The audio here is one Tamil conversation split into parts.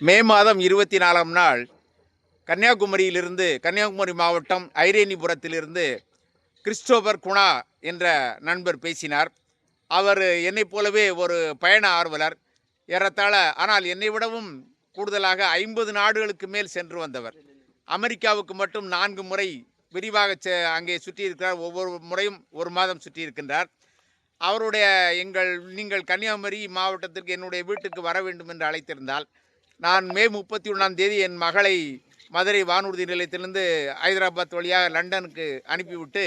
மே மாதம் இருபத்தி நாலாம் நாள் கன்னியாகுமரியிலிருந்து கன்னியாகுமரி மாவட்டம் ஐரேனிபுரத்திலிருந்து கிறிஸ்டோபர் குணா என்ற நண்பர் பேசினார். அவர் என்னைப் போலவே ஒரு பயண ஆர்வலர். ஏறத்தாழ ஆனால் என்னை விடவும் கூடுதலாக ஐம்பது நாடுகளுக்கு மேல் சென்று வந்தவர். அமெரிக்காவுக்கு மட்டும் நான்கு முறை விரிவாக அங்கே சுற்றியிருக்கிறார். ஒவ்வொரு முறையும் ஒரு மாதம் சுற்றியிருக்கின்றார். அவருடைய எங்கள் நீங்கள் கன்னியாகுமரி மாவட்டத்திற்கு என்னுடைய வீட்டுக்கு வர வேண்டும் என்று அழைத்திருந்தால் நான் மே முப்பத்தி ஒன்றாம் தேதி என் மகளை மதுரை வானூர்தி நிலையத்திலிருந்து ஹைதராபாத் வழியாக லண்டனுக்கு அனுப்பிவிட்டு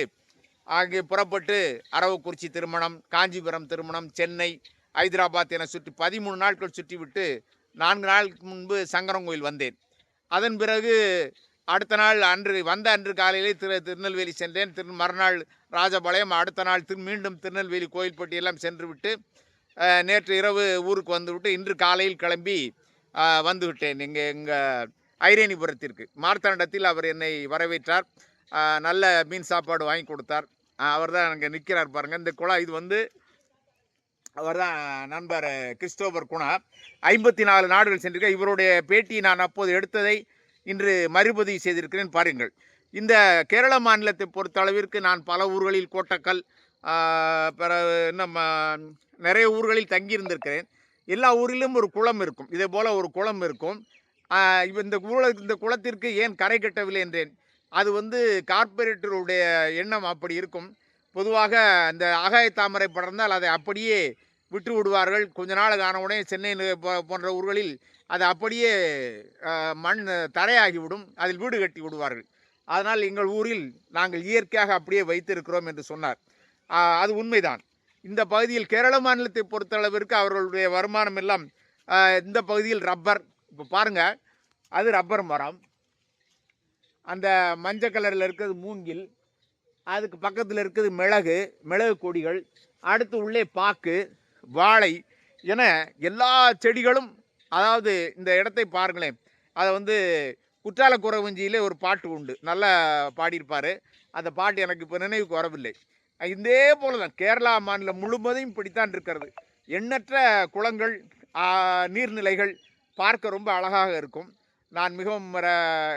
அங்கே புறப்பட்டு அரவக்குறிச்சி திருமணம் காஞ்சிபுரம் திருமணம் சென்னை ஹைதராபாத் என சுற்றி பதிமூணு நாட்கள் சுற்றிவிட்டு நான்கு நாளுக்கு முன்பு சங்கரங்கோயில் வந்தேன். அதன் பிறகு அடுத்த நாள் அன்று வந்த அன்று காலையிலே திரு திருநெல்வேலி சென்றேன். திரு மறுநாள் ராஜபாளையம் அடுத்த நாள் திரு மீண்டும் திருநெல்வேலி கோயில்பட்டி எல்லாம் சென்று விட்டு நேற்று இரவு ஊருக்கு வந்துவிட்டு இன்று காலையில் கிளம்பி வந்துவிட்டேன் இங்கே எங்கள் ஐரேனிபுரத்திற்கு. மார்த்தாண்டத்தில் அவர் என்னை வரவேற்றார். நல்ல மீன் சாப்பாடு வாங்கி கொடுத்தார். அவர் தான் அங்கே நிற்கிறார் பாருங்கள் இந்த குழா இது வந்து அவர் தான் நண்பர் கிறிஸ்டோபர் குணா. ஐம்பத்தி நாலு நாடுகள் சென்றிருக்க. இவருடைய பேட்டி நான் அப்போது எடுத்ததை இன்று மறுபதிவு செய்திருக்கிறேன். பாருங்கள். இந்த கேரள மாநிலத்தை பொறுத்த அளவிற்கு நான் பல ஊர்களில் கோட்டக்கல் பிற இன்னும் நிறைய ஊர்களில் தங்கியிருந்திருக்கிறேன். எல்லா ஊரிலும் ஒரு குளம் இருக்கும். இதே போல் ஒரு குளம் இருக்கும். இந்த குள இந்த குளத்திற்கு ஏன் கரை கட்டவில்லை என்றேன். அது வந்து கார்ப்பரேட்டருடைய எண்ணம் அப்படி இருக்கும். பொதுவாக இந்த ஆகாய தாமரை படர்ந்தால் அதை அப்படியே விட்டு விடுவார்கள். கொஞ்ச நாள் ஆன உடனே சென்னை போ- போன்ற ஊர்களில் அது அப்படியே மண் தரையாகிவிடும். அதில் வீடு கட்டி விடுவார்கள். அதனால் எங்கள் ஊரில் நாங்கள் இயற்கையாக அப்படியே வைத்திருக்கிறோம் என்று சொன்னார். அது உண்மைதான். இந்த பகுதியில் கேரள மாநிலத்தை பொறுத்தளவிற்கு அவர்களுடைய வருமானம் எல்லாம் இந்த பகுதியில் ரப்பர். இப்போ பாருங்கள் அது ரப்பர் மரம். அந்த மஞ்சள் கலரில் இருக்கிறது மூங்கில். அதுக்கு பக்கத்தில் இருக்கிறது மிளகு மிளகு கொடிகள். அடுத்து உள்ளே பாக்கு வாழை என எல்லா செடிகளும் அதாவது இந்த இடத்தை பாருங்களேன். அதை வந்து குற்றால குறவஞ்சியிலே ஒரு பாட்டு உண்டு. நல்லா பாடியிருப்பார். அந்த பாட்டு எனக்கு இப்போ நினைவுக்கு வரவில்லை. இதே போல தான் கேரளா மாநிலம் முழுவதையும் இப்படித்தான் இருக்கிறது. எண்ணற்ற குளங்கள் நீர்நிலைகள் பார்க்க ரொம்ப அழகாக இருக்கும். நான் மிகவும்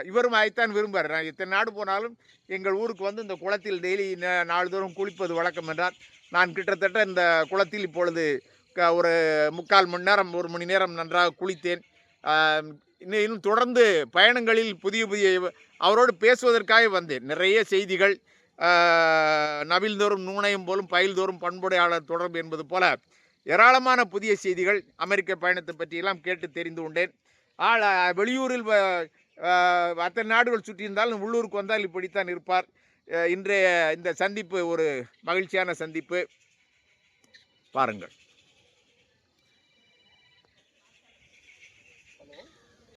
இவரும் ஆகித்தான் விரும்புகிறேன் நான் எத்தனை நாடு போனாலும் எங்கள் ஊருக்கு வந்து இந்த குளத்தில் டெய்லி நாள்தோறும் குளிப்பது வழக்கம் என்றால் நான் கிட்டத்தட்ட இந்த குளத்தில் இப்பொழுது க- ஒரு முக்கால் மணி நேரம் ஒரு மணி நேரம் நன்றாக குளித்தேன். இன்னும் தொடர்ந்து பயணங்களில் புதிய புதிய அவரோடு பேசுவதற்காக வந்தேன். நிறைய செய்திகள் நவில்தோறும் நூனையும் போலும் பயில்தோறும் பண்புடையாளர் தொடர்பு என்பது போல ஏராளமான புதிய செய்திகள் அமெரிக்க பயணத்தை பற்றியெல்லாம் கேட்டு தெரிந்து கொண்டேன். ஆள் வெளியூரில் வ- அத்தனை நாடுகள் சுற்றியிருந்தாலும் உள்ளூருக்கு வந்தால் இப்படித்தான் இருப்பார். இன்றைய இந்த சந்திப்பு ஒரு மகிழ்ச்சியான சந்திப்பு. பாருங்கள்.